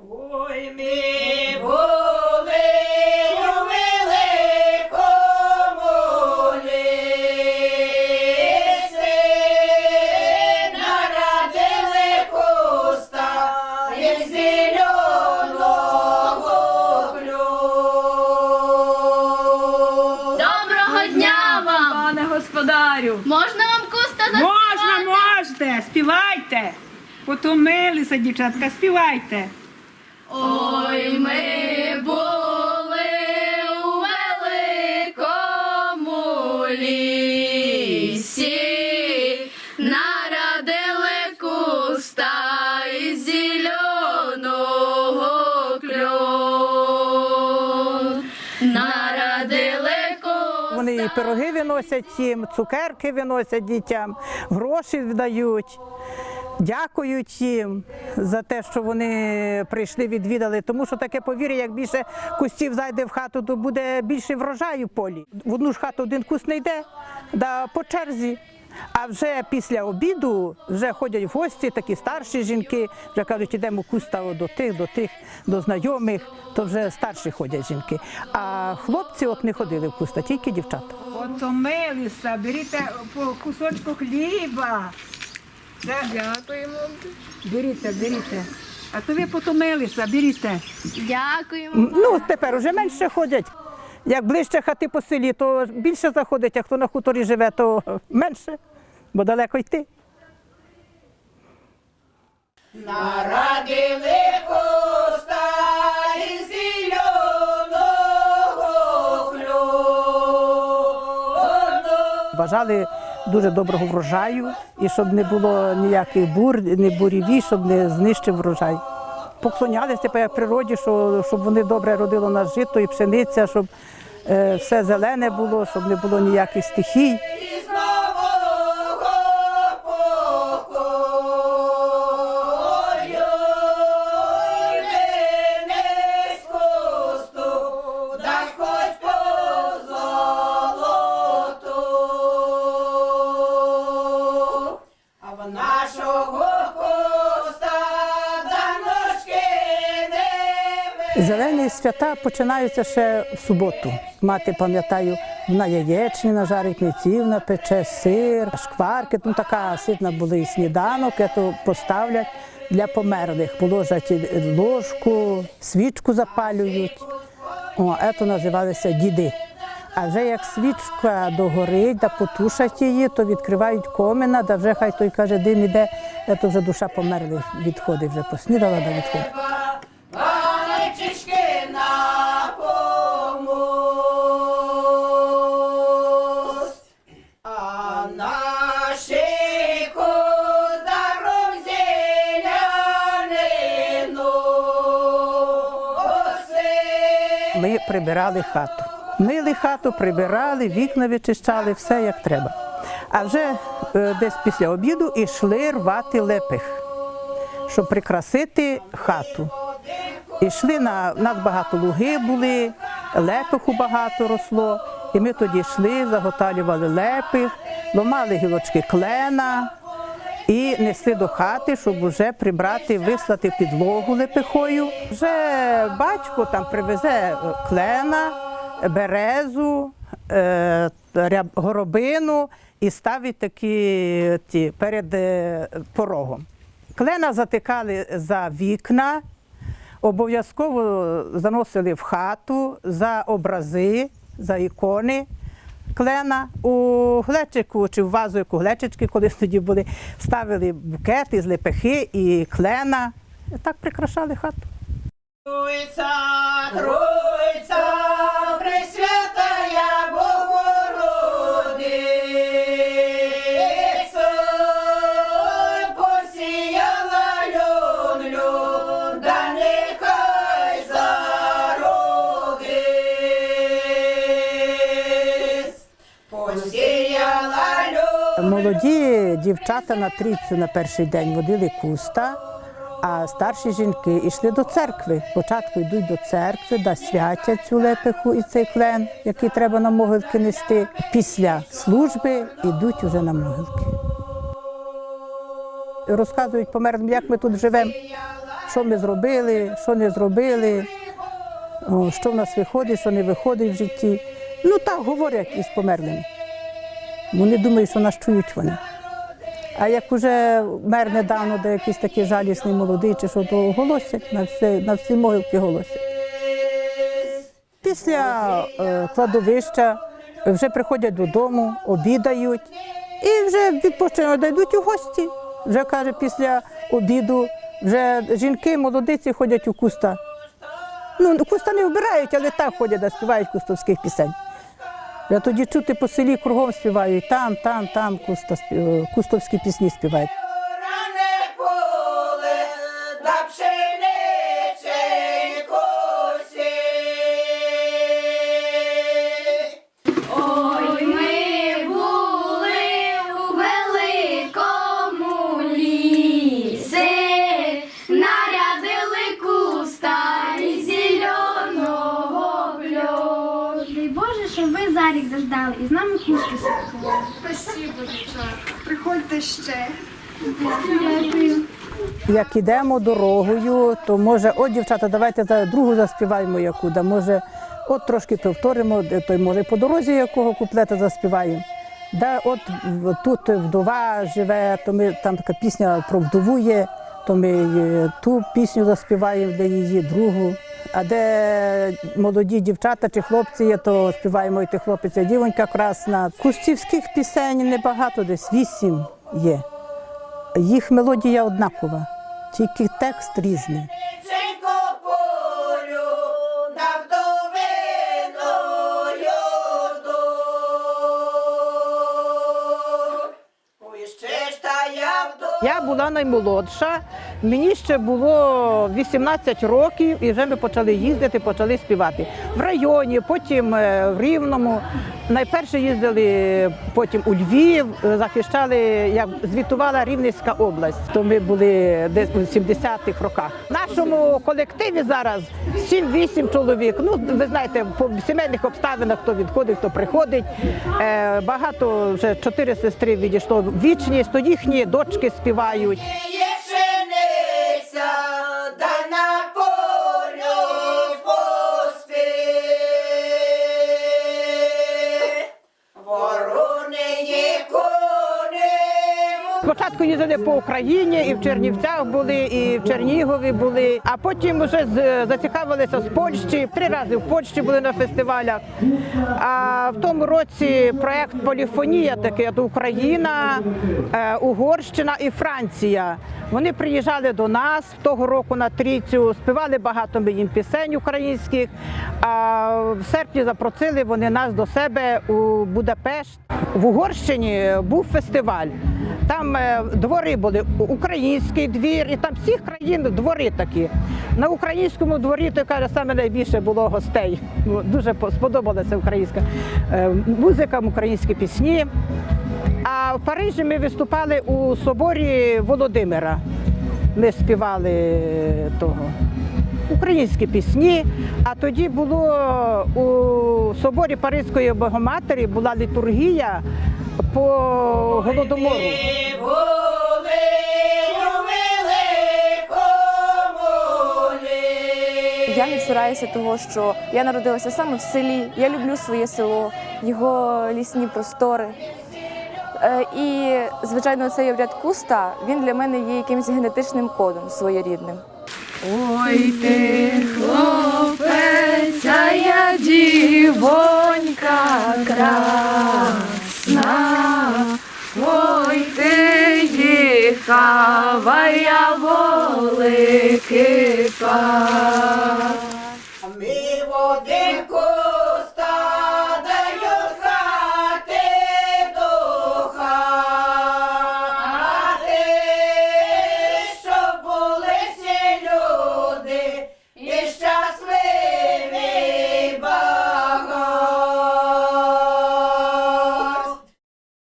Ой, ми були у великому лісі, народили куста із зеленого клю. Доброго дня вам! Пане господарю, Можна вам куста заспівати? можна, можете, співайте. Потомилися, дівчатка, співайте. Ой, ми були у великому лісі, народили куста із зеленого кльону. Куста. Вони і пироги виносять їм, цукерки виносять дітям, гроші віддають. Дякують їм за те, що вони прийшли, відвідали. Тому що таке повір'я, як більше кустів зайде в хату, то буде більше врожаю полі. В одну ж хату один куст не йде, да по черзі. А вже після обіду вже ходять в гості такі старші жінки, вже кажуть, ідемо куста до тих, до тих, до знайомих, то вже старші ходять жінки. А хлопці от не ходили в куста, тільки дівчата. Потомилися, беріть по кусочку хліба. Дякуємо. Беріть, беріть. А то ви потомилися, беріть. Дякуємо. Ну, тепер уже менше ходять. Як ближче хати по селі, то більше заходить, а хто на хуторі живе, то менше, бо далеко йти. Народили куста із зеленого клю. Бажали дуже доброго врожаю і щоб не було ніяких бур, не буріві, щоб не знищив врожай. Поклонялися природі, що, щоб вони добре родило нас жито і пшениця, щоб е, все зелене було, щоб не було ніяких стихій. Нашого ножки не Зелені свята починаються ще в суботу. Мати, пам'ятаю, вона яєчні нажарить, меців пече, сир, шкварки. Ну така ситна були і сніданок, то поставлять для померлих. Положать ложку, свічку запалюють. О, це називалися діди. А вже як свічка догорить, да потушать її, то відкривають комина, да вже хай той каже, дим іде, це вже душа померлих відходить, вже поснідала, да відходить. Ми прибирали хату. Мили хату, прибирали, вікна вичищали, все як треба. А вже е, десь після обіду йшли рвати лепих, щоб прикрасити хату. Ішли на нас багато луги були, лепиху багато росло. І ми тоді йшли, заготалювали лепих, ломали гілочки клена і несли до хати, щоб вже прибрати, вислати підлогу лепихою. Вже батько там привезе е, клена, березу, е, горобину і ставить такі ті, перед е, порогом. Клена затикали за вікна, обов'язково заносили в хату за образи, за ікони клена. У глечику чи в вазу, яку глечички колись тоді були, ставили букети з лепехи і клена. І так прикрашали хату. Труйця, Труйця, Пресвятая Богородиця, посіяла льон, да нехай зародись. Посіяла льон, Молоді дівчата на трійцю на перший день водили куста, а старші жінки йшли до церкви. Спочатку йдуть до церкви, да святять цю лепеху і цей клен, який треба на могилки нести. Після служби йдуть уже на могилки. Розказують померлим, як ми тут живемо. що ми зробили, що не зробили, що в нас виходить, що не виходить в житті. Ну так говорять із померлими. Вони думають, що нас чують вони. А як уже мер недавно, де якийсь такий жалісний молодий, чи що, то голосять на всі, на всі могилки голосять. Після е, кладовища вже приходять додому, обідають і вже відпочинок йдуть у гості. Вже каже, після обіду вже жінки, молодиці ходять у куста. Ну, куста не вбирають, але так ходять, да співають кустовських пісень. Я тоді чути по селі кругом співають, там, там, там кустовські пісні співають. Ви дождали і з нами кушки святкували. Спасибо, дівчата. Приходьте ще. Дякую. Як ідемо дорогою, то може, от дівчата, давайте за другу заспіваємо яку, да може, от трошки повторимо, де той може по дорозі якого куплета заспіваємо. Да, от тут вдова живе, то ми там така пісня про вдову є, то ми е, ту пісню заспіваємо, де її другу. А де молоді дівчата чи хлопці є, то співаємо і ти хлопець, а дівонька красна. Кустівських пісень небагато, десь вісім є. Їх мелодія однакова, тільки текст різний. Я була наймолодша, мені ще було 18 років, і вже ми почали їздити, почали співати. В районі, потім е, в Рівному. Найперше їздили потім у Львів, е, захищали, як звітувала Рівненська область. То ми були десь у 70-х роках. В нашому колективі зараз 7-8 чоловік. Ну, ви знаєте, по сімейних обставинах хто відходить, хто приходить. Е, багато вже чотири сестри відійшло в вічність, то їхні дочки співають. Спочатку їздили по Україні, і в Чернівцях були, і в Чернігові були. А потім вже зацікавилися з Польщі. Три рази в Польщі були на фестивалях. А в тому році проект Поліфонія такий от Україна, е, Угорщина і Франція. Вони приїжджали до нас того року на трійцю, співали багато ми їм пісень українських. А в серпні запросили вони нас до себе у Будапешт. В Угорщині був фестиваль. Там е, двори були український двір, і там всіх країн двори такі. На українському дворі то каже, саме найбільше було гостей. Ну, Дуже сподобалася українська е, музика, українські пісні. А в Парижі ми виступали у соборі Володимира. Ми співали того українські пісні. А тоді було у соборі Паризької Богоматері була літургія по голодомору. Я не цураюся того, що я народилася саме в селі. Я люблю своє село, його лісні простори. Е, І, звичайно, цей обряд куста він для мене є якимось генетичним кодом своєрідним. Ой ти, хлопець, கேட்பார்